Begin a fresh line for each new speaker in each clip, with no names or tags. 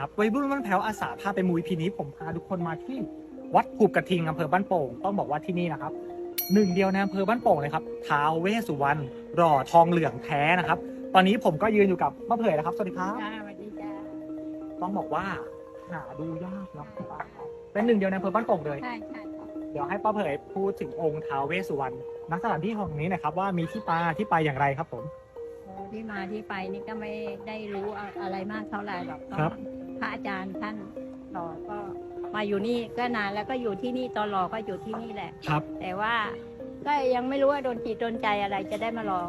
นะครับวัยรุ่นบ้านแพ้วอาสาพาไปมูยพีนี้ผมพาทุกคนมาที่วัดผูกกระทิงอำเภอบ้านโป่งต้องบอกว่าที่นี่นะครับหนึ่งเดียวในอำเภอบ้านโป่งเลยครับท้าวเวสสุวรรณหล่อทองเหลืองแท้นะครับ ตอนนี้ผมก็ยืนอยู่กับมะเผยนะครับสวัสดีครับ
จ้าสวัสดีจ้า
ต้องบอกว่าหาดูยากนะเป็นหนึ่งเดียวในอำเภอบ้านโป่งเลย
ใช่ใช่
เดี๋ยวให้ป้าเผยพูดถึงองค์ท้าวเวสสุวรรณณสถานที่ของนี้หนะครับ ว่ามีที่มาที่ไปอย่างไรครับผม
โอ้ที่มาที่ไปนี่ก็ไม่ได้รู้อะไรมากเท่าไหร่หรอกก็
ครับ
พระอาจารย์ท่านหล่อก็มาอยู่นี่ก็นานแล้วก็อยู่ที่นี่ตอนหล่อก็อยู่ที่นี่แหละ
ครับ
แต่ว่าก็ยังไม่รู้ว่าโดนจิตโดนใจอะไรจะได้มารอ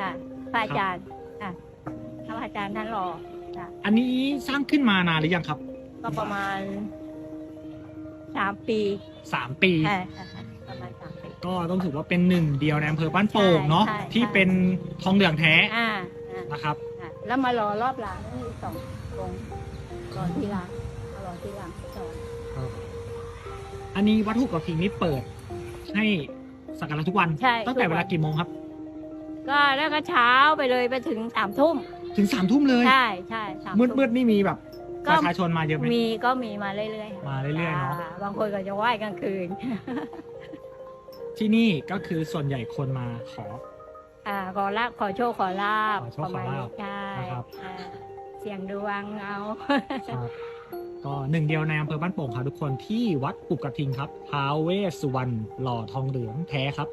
อะพระอาจารย์อะพระอาจารย์ท่านหล่อจ้ะ
อันนี้สร้างขึ้นมานานหรือยังครับ
ก็ประมาณสามปี
สามปี
อะอะอะประมาณสามปี
ก็ต้องถือว่าเป็นหนึ่งเดียวในอำเภอบ้านโป่งเนาะ
ใช่ใช่
ที่เป็นทองเหลืองแท้
อ่าอะ
นะครับ
อะ แล้วมารอรอบหลังนี่สององค์รอที่หลังมารอที่หลังสอง
อันนี้วัดถูกกระทิงนี้เปิด ให้สักการะทุกวัน
ใช่
ตั้งแต่
ทุก
เว
วัน
ลากี่โมงครับ
ก็แล้วก็เช้าไปเลยไปถึงสามทุ่ม
ถึงสามทุ่มเลย
ใช่ใช่สาม
มืด
ทุ่
มืดๆนี่มีแบบ
ก็
ประชาชนมาเยอะไหม
มีก็มีมาเรื่อยๆ
มาเรื่อยๆเนอะ
จ้บางคนก็จะไหว้กลางคืน
ที่นี่ก็คือส่วนใหญ่คนมาขอ
อ่าขอลาบขอโชคขอลาบ
ขอโชค
ประมาณ
ขอลา
นี้
บ
ใช่
นะครับ
อ่าเสียงดวงเอา
ครับก็หนึ่งเดียวในอำเภอบ้านโป่งครับทุกคนที่วัดปุกกระทิงครับท้าวเวสสุวรรณหล่อทองเหลืองแท้ครับ